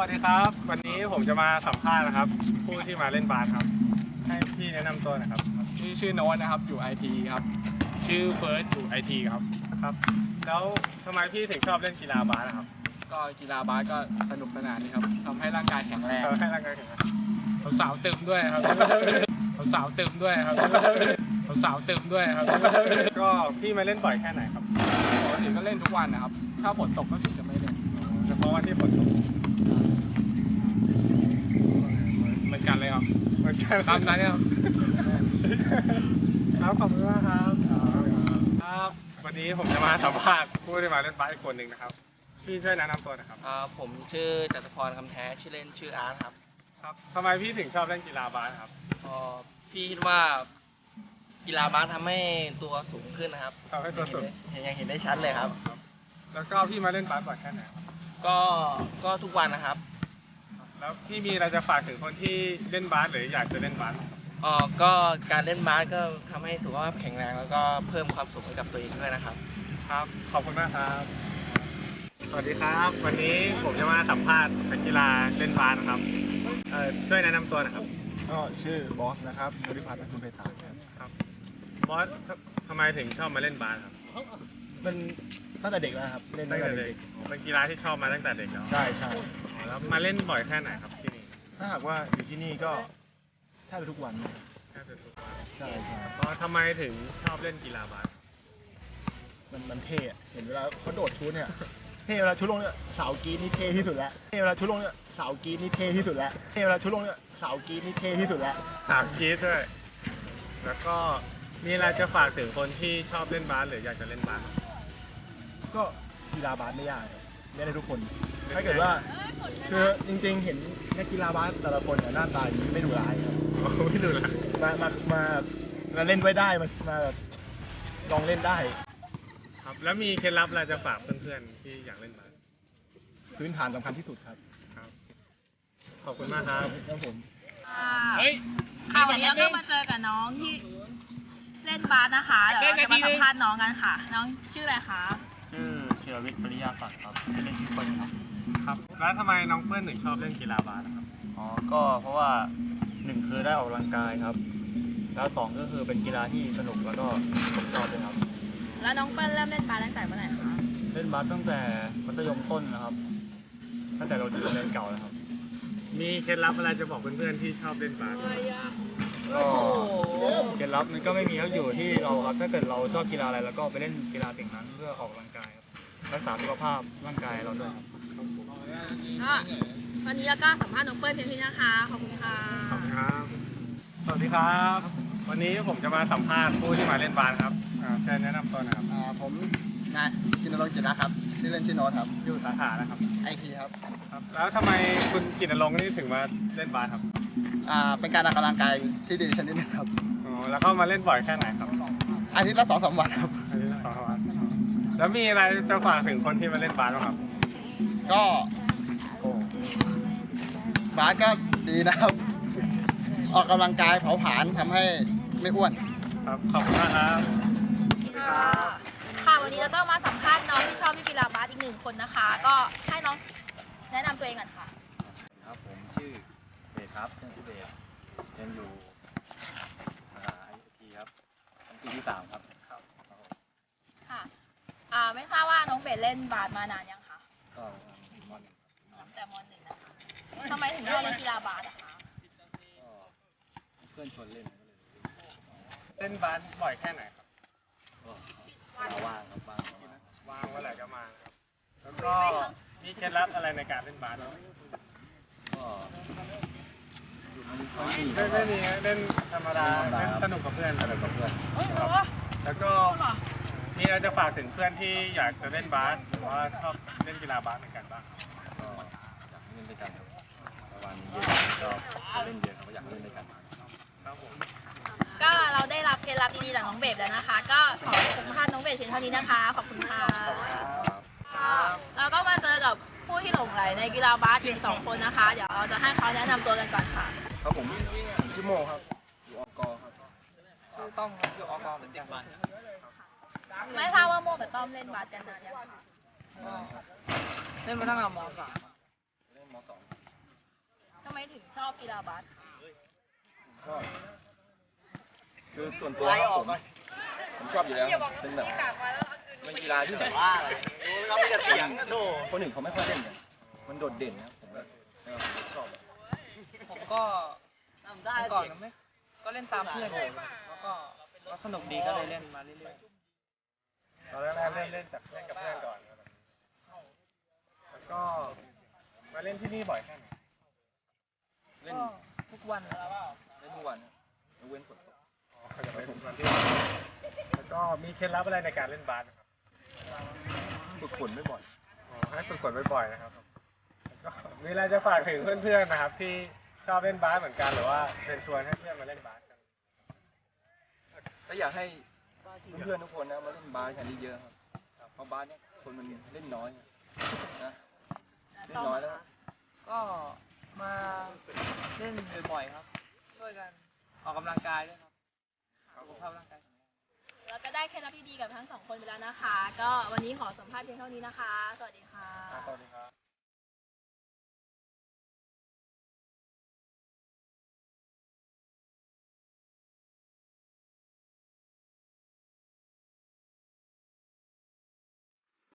วัสดีครับ วันนี้ผมจะมาสัมภาษณ์นะครับ ผู้ที่มาเล่นบาสครับ ให้พี่แนะนำตัวหนะครับ ชื่อชื่อโน้ตนะครับอยู่ไอทีครับ ชื่อเฟิร์สอยู่ไอทีครับ ครับ แล้วทำไมพี่ถึงชอบเล่นกีฬาบาสนะครับก็กีฬาบาสก็สนุกสนานดีครับทำให้ร่างกายแข็งแรงเราให้ร่างกายแข็งแรงสาวๆตึมด้วยครับสาวๆตึมด้วยครับสาวๆตึมด้วยครับ ก็พี่มาเล่นบ่อยแค่ไหนครับปกติก็เล่นทุกวันนะครับ ถ้าฝนตกก็ถึงจะไม่เล่นเฉพาะวันที่ฝนตกเหมือนกันเลยครับเหมือนกันตามนั้นเนี่ยครับครับขอบคุณมากครับ ครับ วันนี้ผมจะมาสัมภาษณ์ผู้ที่มาเล่นบาสอีกคนหนึ่งนะครับพี่ช่วยแนะนำตัวหนะครับอ่าผมชื่อจตุพรคำแท้ชื่อเล่นชื่ออาร์ตครับ ครับทำไมพี่ถึงชอบเล่นกีฬาบาสครับก็พี่คิดว่ากีฬาบาสทำให้ตัวสูงขึ้นนะครับทำให้ตัวสูงเห็นยังเห็นได้ชัดเลยครับ แล้วก็พี่มาเล่นบาสบ่อยแค่ไหนครับ ก็ก็ทุกวันนะครับแล้วพี่มีอะไรจะฝากถึงคนที่เล่นบาสหรืออยากจะเล่นบาสบ้างครับเอ่อก็การเล่นบาสก็ทำให้สุขภาพแข็งแรง แล้วก็เพิ่มความสุขให้กับตัวเองด้วยนะครับ ครับ ขอบคุณมากครับ สวัสดีครับ วันนี้ผมจะมาสัมภาษณ์นักกีฬาเล่นบาสนะครับเอ่อช่วยแนะนำตัวหนะครับ ก็ชื่อบอสนะครับบริพัฒน์นักคุณเพศาครับ ครับบอสทำไมถึงชอบมาเล่นบาสครับ มัน ตั้งแต่เด็กแล้วครับเล่นตั้ตั้งงแต่แต่เด็เด็กกเป็นกีฬาที่ชอบมาตั้งแต่เด็กแล้วใช่ใช่อ๋อแล้วมาเล่นบ่อยแค่ไหนครับที่นี่ถ้าหากว่าอยู่ที่นี่ก็แทบจะทุกวันแค่เป็นทุกวันใช่ใช่อ๋อทำไมถึงชอบเล่นกีฬาบาสมันมันเท่อะเห็นเวลาเขาโดดชุดเนี่ยเท่เวลาชุดลงเนี่ยเสาวกรีดนี่เท่ที่สุดแล้วเท่เวลาชุดลงเนี่ยเสาวกรีดนี่เท่ที่สุดแล้วเท่เวลาชุดลงเนี่ยเสาวกรีดนี่เท่ที่สุดแล้ว ถามกรีดด้วย แล้วก็มีอะไรจะฝากถึงคนที่ชอบเล่นบาสหรืออยากจะเล่นบาสครับ ก็กีฬาบาสไม่ยากครับเล่นได้ทุกคน ถ้าเกิดว่าคือจริงๆ เห็นนักกีฬาบาสแต่ละคนเนี่ยหน้าตาอย่างนี้ไม่ดูร้ายครับโอ้ไม่ดูละมามามามาเล่นไว้ได้มามาแบบลองเล่นได้ ครับ แล้วมีเคล็ดลับอะไรจะฝากเพื่อนๆที่อยากเล่นบาสพื้นฐานสำคัญที่สุดครับ ครับ ขอบคุณมากครับครับผม เฮ้ยค่ะวันนี้เราก็มาเจอกับน้องที่เล่นบาสนะคะเดี๋ยวเราจะมาสัมภาษณ์น้องกันค่ะ น้องชื่ออะไรคะชื่อเชียร วิทย์ปริยาศักดิ์ครับชื่อเล่นชื่อเปิ้ลครับ ครับ แล้วทำไมน้องเพื่อนถึงชอบเล่นกีฬาบาสนะครับ อ๋อ ก็เพราะว่าหนึ่งคือได้ออกกำลังกายครับ แล้วสองก็คือเป็นกีฬาที่สนุกแล้วก็ผมชอบด้วยครับ แล้วน้องเปิ้ลเริ่มเล่นบาสตั้งแต่เมื่อไหร่คะเล่นบาสตั้งแต่มัธยมต้นนะครับ ตั้งแต่เราโรงเรียนเก่าแล้วครับ มีเคล็ดลับอะไรจะบอกเพื่อนๆที่ชอบเล่นบาสไหมก็เคล็ดลับมันก็ไม่มีครับอยู่ที่เราครับ ถ้าเกิดเราชอบกีฬาอะไรแล้วก็ไปเล่นกีฬาสิ่งนั้นเพื่อออกกำลังกายครับ รักษาสุขภาพร่างกายเราด้วยครับ ก็วันนี้เราก็สัมภาษณ์น้องเปิ้ลเพียงเท่านี้นะคะ ขอบคุณค่ะ ขอบคุณครับ สวัสดีครับ วันนี้ผมจะมาสัมภาษณ์ผู้ที่มาเล่นบาสครับอ่าเชิญแนะนำตัวหนะครับ อ่าผมนายกินรงจิตนะครับชื่อเล่นชื่อโน้ตครับอยู่สาขานะครับ ไอทีครับครับ แล้วทำไมคุณกิตรงค์นี่ถึงมาเล่นบาสครับ อ่าเป็นการออกกำลังกายที่ดีชนิดหนึงครับ อ๋อ แล้วก็มาเล่นบ่อยแค่ไหนครับ อาทิตย์ละสองสามวันครับอันนี้สองวัน แล้วมีอะไรจะฝากถึงคนที่มาเล่นบาสบ้างครับ ก็บาสก็ดีนะครับ ออกกำลังกายเผาผลาญทำให้ไม่อ้วน ครับ ขอบคุณมากครับ ค่ะวันนี้เราก็มาสัมภาษณ์น้องที่ชอบเล่นกีฬาบาสอีกหนึ่งคนนะคะ ก็ให้น้องแนะนำตัวเองก่อนค่ะ ครับผมชื่อเบสครับชื่อเบสเรียนอยู่มหาวิทยาลัยครับชั้นปีที่สามครับครับค่ะ อ่าไม่ทราบว่าน้องเบสเล่นบาสมานานยังคะก็มหนึ่งตั้งแต่มหนึ่งนะคะทำไมถึงชอบเล่นกีฬาบาสอะคะก็เพื่อนชวนเล่นก็เลยเล่นบาสบ่อยแค่ไหนครับ ก็เวลาว่างครับว่างก็มาว่างเมื่อไหร่ก็มาครับ แล้วก็มีเคล็ดลับอะไรในการเล่นบาสบ้างไหมก็อยู่มันก็ดีไม่ไม่มีครับเล่นธรรมดาธรรมดาเล่นสนุกกับเพื่อนสนุกกับเพื่อนครับแล้วก็มีอะไรจะฝากถึงเพื่อนที่อยากจะเล่นบาสหรือว่าชอบเล่นกีฬาบาสเหมือนกันบ้างครับก็อยากให้เล่นด้วยกันครับประมาณเย็นก็เล่นเยอะครับก็อยากให้เล่นด้วยกันครับผมก็เราได้รับเคล็ดลับดีๆจากน้องเบสแล้วนะคะ ก็ขอสัมภาษณ์น้องเบสเพียงเท่านี้นะคะ ขอบคุณค่ะค่ะเราก็มาเจอกับผู้ที่หลงไหลในกีฬาบาสอีกสองคนนะคะ เดี๋ยวเราจะให้เขาแนะนำตัวกันก่อนค่ะ ครับผมผมชื่อโมครับอยู่อกครับต้องอยู่ออกกองเหมือนกัน ไม่ทราบว่าโมกับต้อมเล่นบาสกันนานยังคะเล่นมาตั้งแต่มสามเล่นมสองไมถึงชอบกีฬาบาสก็คือส่วนตัวครับผมผมชอบอยู่แล้วเป็นแบบเป็นกีฬาที่แบบว่าเราไม่จะเสียงโคนอื่นเขาไม่ค่อยเล่นกันมันโดดเด่นนะผมแบบเออผมชอบแบบผมก็เมื่อก่อนก็ไม่ก็เล่นตามเพื่อนเลยแล้วก็ก็สนุกดีก็เลยเล่นมาเรื่อย ตอนแรกๆเล่นเล่นจากเล่นกับเพื่อนก่อนครับแล้วก็มาเล่นที่นี่บ่อยแค่ไหนๆเล่นก็ทุกวันเล่นทุกวันนะยกเว้นฝนตกอ๋อจะไปถึงวันที่แล้วก็มีเคล็ดลับอะไรในการเล่นบาสนะครับฝึกฝนไม่บ่อยอ๋อให้ฝึกฝนบ่อยๆนะครับแล้วก็มีอะไรจะฝากถึงเพื่อนๆนะครับ ที่ชอบเล่นบาสเหมือนกันหรือว่าเชิญชวนให้เพื่อนมาเล่นบาสกัน ก็อยากให้ เพื่อนๆทุกคนนะมาเล่นบาสกันเยอะๆครับเพราะบาสเนี่ยคนมันเล่นน้อยนะเล่นน้อยแล้ว ก็มาเล่นบ่อยๆครับ ช่วยกันออกกำลังกายด้วยครับสุขภาพร่างกายแข็งแรงแล้วก็ได้เคล็ดลับดีๆกับทั้งสองคนไปแล้วนะคะ ก็วันนี้ขอสัมภาษณ์เพียงเท่านี้นะคะ สวัสดีค่ะ